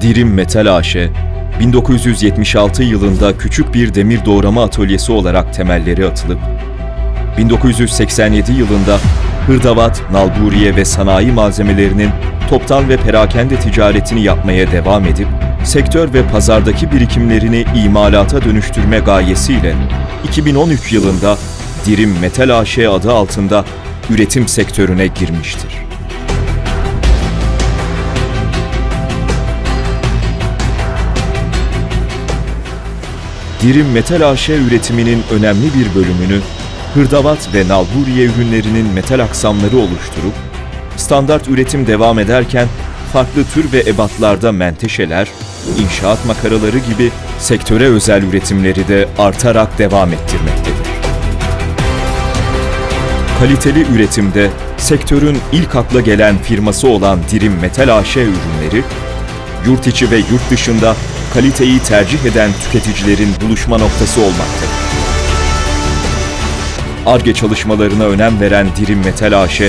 Dirim Metal AŞ, 1976 yılında küçük bir demir doğrama atölyesi olarak temelleri atılıp, 1987 yılında hırdavat, nalburiye ve sanayi malzemelerinin toptan ve perakende ticaretini yapmaya devam edip, sektör ve pazardaki birikimlerini imalata dönüştürme gayesiyle 2013 yılında Dirim Metal AŞ adı altında üretim sektörüne girmiştir. Dirim Metal AŞ üretiminin önemli bir bölümünü hırdavat ve nalburiye ürünlerinin metal aksamları oluşturup, standart üretim devam ederken farklı tür ve ebatlarda menteşeler, inşaat makaraları gibi sektöre özel üretimleri de artarak devam ettirmektedir. Kaliteli üretimde sektörün ilk akla gelen firması olan Dirim Metal AŞ ürünleri, yurt içi ve yurt dışında kaliteyi tercih eden tüketicilerin buluşma noktası olmaktadır. ARGE çalışmalarına önem veren Dirim Metal AŞ,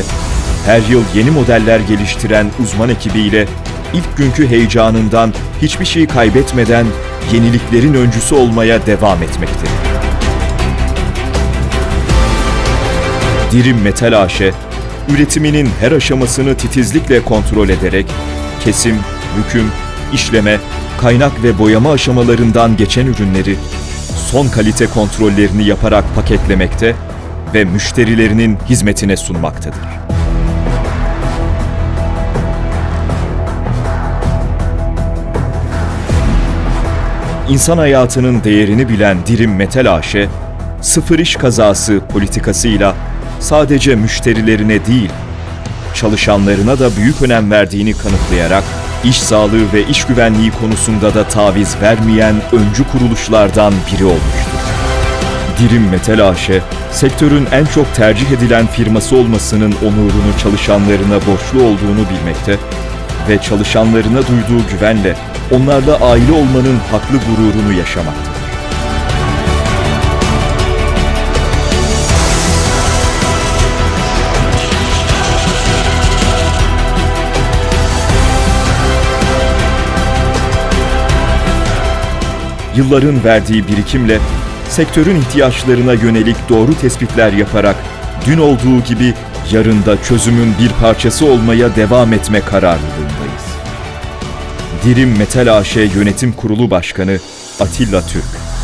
her yıl yeni modeller geliştiren uzman ekibiyle ilk günkü heyecanından hiçbir şey kaybetmeden yeniliklerin öncüsü olmaya devam etmektedir. Dirim Metal AŞ, üretiminin her aşamasını titizlikle kontrol ederek kesim, büküm, işleme, kaynak ve boyama aşamalarından geçen ürünleri son kalite kontrollerini yaparak paketlemekte ve müşterilerinin hizmetine sunmaktadır. İnsan hayatının değerini bilen Dirim Metal AŞ, sıfır iş kazası politikasıyla sadece müşterilerine değil, çalışanlarına da büyük önem verdiğini kanıtlayarak iş sağlığı ve iş güvenliği konusunda da taviz vermeyen öncü kuruluşlardan biri olmuştur. Dirim Metal AŞ, sektörün en çok tercih edilen firması olmasının onurunu çalışanlarına borçlu olduğunu bilmekte ve çalışanlarına duyduğu güvenle onlarla aile olmanın haklı gururunu yaşamaktadır. Yılların verdiği birikimle sektörün ihtiyaçlarına yönelik doğru tespitler yaparak dün olduğu gibi yarın da çözümün bir parçası olmaya devam etme kararlılığındayız. Dirim Metal AŞ Yönetim Kurulu Başkanı Atilla Türk